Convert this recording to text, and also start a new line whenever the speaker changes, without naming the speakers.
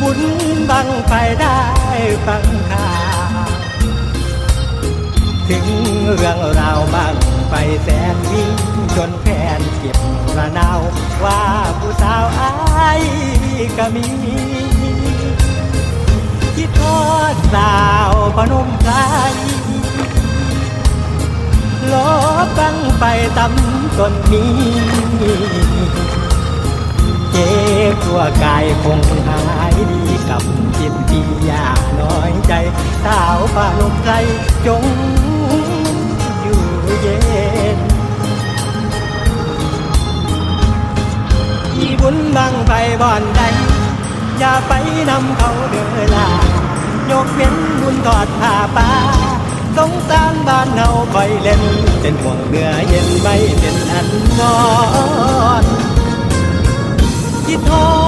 บุญบังไปได้ฟังข่าวถึงเรื่องราวบังไปแสนยิ่งจนแฟนเก็บระนาวว่าผู้สาวอายก็มีคิดทอดสาวพนมไพรลบบังไปตำต้นนี้ บตัวกายคงหายดีกับจิตที่ยากน้อยใจ สาวฟ้าลมไกลจงอยู่เย็นที่บุญบังไปบ่อนใด อย่าไปนำเขาเดือลายกเว้นบุญทอดผ้าป่าสงสารบ้านเฮาคอยเล่น เป็นห่วงเนื้อเย็นไม่เป็นอันนอนคิดทอ